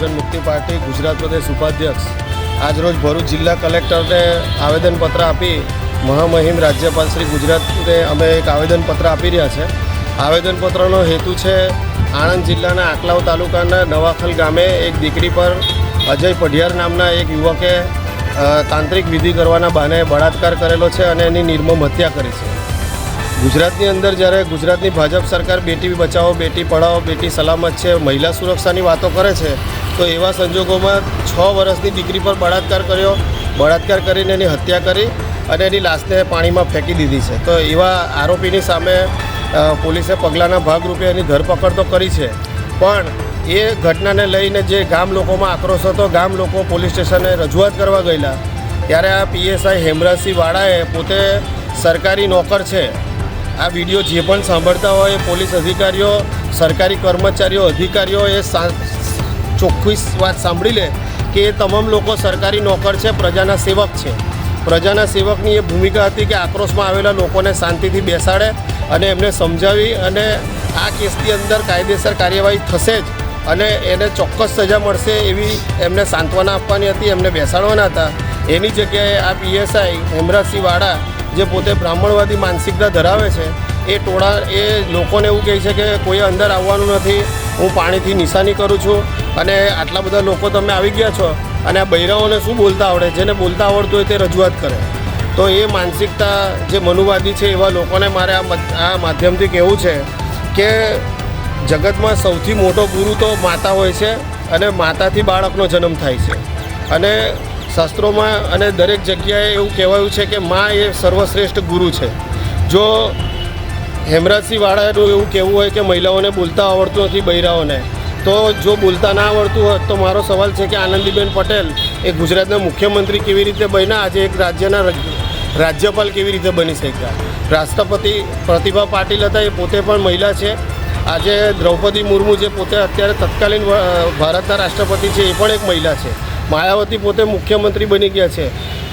ક્રાંતિ પાર્ટી ગુજરાત પ્રદેશ ઉપાધ્યક્ષ આજરોજ ભરૂચ જિલ્લા કલેક્ટરને આવેદનપત્ર આપી મહામહિમ રાજ્યપાલ શ્રી ગુજરાતને અમે એક આવેદનપત્ર આપી રહ્યા છે. આવેદનપત્રનો હેતુ છે આણંદ જિલ્લાના આકલાવ તાલુકાના નવાખલ ગામે એક દીકરી પર અજય પઢિયાર નામના એક યુવકે તાંત્રિક વિધિ કરવાના બહાને બળાત્કાર કરેલો છે અને એની નિર્મમ હત્યા કરી છે. ગુજરાતની અંદર જ્યારે ગુજરાતની ભાજપ સરકાર બેટી બચાવો, બેટી પઢાઓ બેટી સલામત છે, મહિલા સુરક્ષાની વાતો કરે છે, તો એવા સંજોગોમાં છ વર્ષની દીકરી પર બળાત્કાર કર્યો. બળાત્કાર કરીને એની હત્યા કરી અને એની લાશને પાણીમાં ફેંકી દીધી છે. તો એવા આરોપીની સામે પોલીસે પગલાંના ભાગરૂપે એની ધરપકડ તો કરી છે. પણ એ ઘટનાને લઈને જે ગામ લોકોમાં આક્રોશ હતો, ગામ લોકો પોલીસ સ્ટેશને રજૂઆત કરવા ગયેલા, ત્યારે આ પીએસઆઈ હેમરાજસિંહ વાળાએ પોતે સરકારી નોકર છે. આ વીડિયો જે પણ સાંભળતા હોય પોલીસ અધિકારીઓ, સરકારી કર્મચારીઓ, અધિકારીઓ એ ચોખ્ખી વાત સાંભળી લે કે એ તમામ લોકો સરકારી નોકર છે, પ્રજાના સેવક છે. પ્રજાના સેવકની એ ભૂમિકા હતી કે આક્રોશમાં આવેલા લોકોને શાંતિથી બેસાડે અને એમને સમજાવી અને આ કેસની અંદર કાયદેસર કાર્યવાહી થશે જ અને એને ચોક્કસ સજા મળશે એવી એમને સાંત્વના આપવાની હતી, એમને બેસાડવાના હતા. એની જગ્યાએ આ પીએસઆઈ હેમરાજસિંહ વાળા જે પોતે બ્રાહ્મણવાદી માનસિકતા ધરાવે છે, એ ટોળા, એ લોકોને એવું કહે છે કે કોઈ અંદર આવવાનું નથી, હું પાણીથી નિશાની કરું છું અને આટલા બધા લોકો તમે આવી ગયા છો અને આ બૈરાઓને શું બોલતા આવડે? જેને બોલતા આવડતું હોય તે રજૂઆત કરે. તો એ માનસિકતા જે મનુવાદી છે એવા લોકોને મારે આ આ માધ્યમથી કહેવું છે કે જગતમાં સૌથી મોટો ગુરુ તો માતા હોય છે અને માતાથી બાળકનો જન્મ થાય છે. અને શાસ્ત્રોમાં અને દરેક જગ્યાએ એવું કહેવાયું છે કે મા એ સર્વશ્રેષ્ઠ ગુરુ છે. જો હેમરાજસિંહવાળાનું એવું કહેવું હોય કે મહિલાઓને બોલતા આવડતું નથી, બૈરાઓને, તો જો બોલતા ના આવડતું હોય તો મારો સવાલ છે કે આનંદીબેન પટેલ એ ગુજરાતના મુખ્યમંત્રી કેવી રીતે બન્યા? આજે એક રાજ્યના રાજ્યપાલ કેવી રીતે બની શક્યા? રાષ્ટ્રપતિ પ્રતિભા પાટીલ હતા, એ પોતે પણ મહિલા છે. આજે દ્રૌપદી મુર્મુ જે પોતે અત્યારે તત્કાલીન ભારતના રાષ્ટ્રપતિ છે, એ પણ એક મહિલા છે. માયાવતી પોતે મુખ્યમંત્રી બની ગયા છે.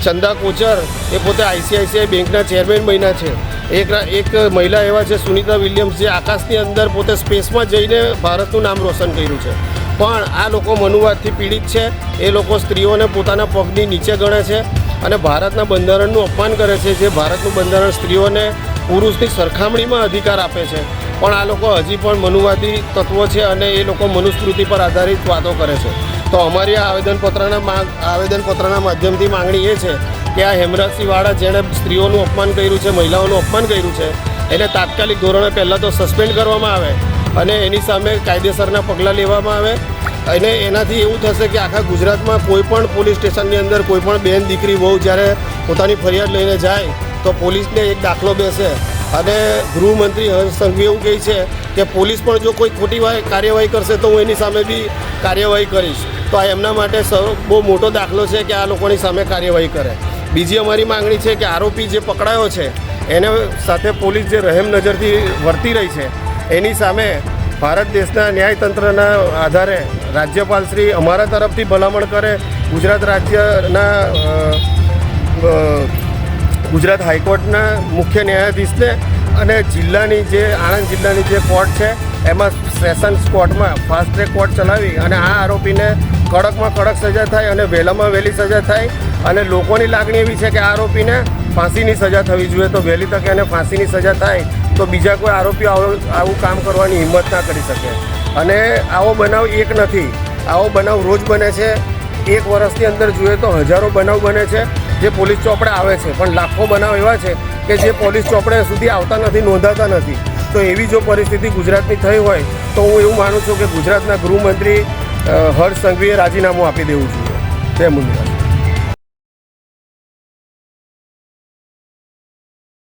ચંદા કોચર એ પોતે આઈસીઆઈસીઆઈ બેંકના ચેરમેન બન્યા છે. એક એક મહિલા એવા છે, સુનિતા વિલિયમ્સ, જે આકાશની અંદર પોતે સ્પેસમાં જઈને ભારતનું નામ રોશન કર્યું છે. પણ આ લોકો મનુવાદથી પીડિત છે. એ લોકો સ્ત્રીઓને પોતાના પગની નીચે ગણે છે અને ભારતના બંધારણનું અપમાન કરે છે, જે ભારતનું બંધારણ સ્ત્રીઓને પુરુષની સરખામણીમાં અધિકાર આપે છે. પણ આ લોકો હજી પણ મનુવાદી તત્વો છે અને એ લોકો મનુસ્મૃતિ પર આધારિત વાતો કરે છે. તો અમારી આવેદનપત્રના માંગ આવેદનપત્રના માધ્યમથી માંગણી એ છે કે આ હેમરાજસિંહવાળા જેણે સ્ત્રીઓનું અપમાન કર્યું છે, મહિલાઓનું અપમાન કર્યું છે એને તાત્કાલિક ધોરણે પહેલાં તો સસ્પેન્ડ કરવામાં આવે અને એની સામે કાયદેસરના પગલાં લેવામાં આવે. અને એનાથી એવું થશે કે આખા ગુજરાતમાં કોઈપણ પોલીસ સ્ટેશનની અંદર કોઈપણ બેન દીકરી વહુ જ્યારે પોતાની ફરિયાદ લઈને જાય, તો પોલીસને એક દાખલો બેસે. અને ગૃહમંત્રી હર્ષ એવું કહે છે કે પોલીસ પણ જો કોઈ ખોટી કાર્યવાહી કરશે તો હું એની સામે બી કાર્યવાહી કરીશ. તો આ એમના માટે બહુ મોટો દાખલો છે કે આ લોકોની સામે કાર્યવાહી કરે. બીજી અમારી માંગણી છે કે આરોપી જે પકડાયો છે, એને સાથે પોલીસ જે રહેમ નજરથી વર્તી રહી છે, એની સામે ભારત દેશના ન્યાયતંત્રના આધારે રાજ્યપાલ શ્રી અમારા તરફથી ભલામણ કરે, ગુજરાત રાજ્યના ગુજરાત હાઈકોર્ટના મુખ્ય ન્યાયાધીશને અને જિલ્લાની જે, આણંદ જિલ્લાની જે કોર્ટ છે એમાં સેશન્સ કોર્ટમાં ફાસ્ટ ટ્રેક કોર્ટ ચલાવી અને આ આરોપીને કડકમાં કડક સજા થાય અને વહેલામાં વહેલી સજા થાય અને લોકોની લાગણી એવી છે કે આ આરોપીને ફાંસીની સજા થવી જોઈએ. તો વહેલી તકે એને ફાંસીની સજા થાય તો બીજા કોઈ આરોપીઓ આવું આવું કામ કરવાની હિંમત ના કરી શકે. અને આવો બનાવ એક નથી. આવો બનાવ રોજ બને છે. એક વર્ષની અંદર જોઈએ તો હજારો બનાવ બને છે જે પોલીસ ચોપડે આવે છે. પણ લાખો બનાવ એવા છે કે જે પોલીસ ચોપડે સુધી આવતા નથી, નોંધાતા નથી. તો એવી જો પરિસ્થિતિ ગુજરાતની થઈ હોય, તો હું એવું માનું છું કે ગુજરાતના ગૃહમંત્રી હર્ષ સંઘવીએ રાજીનામું આપી દેવું જોઈએ. જય મુંદ્રા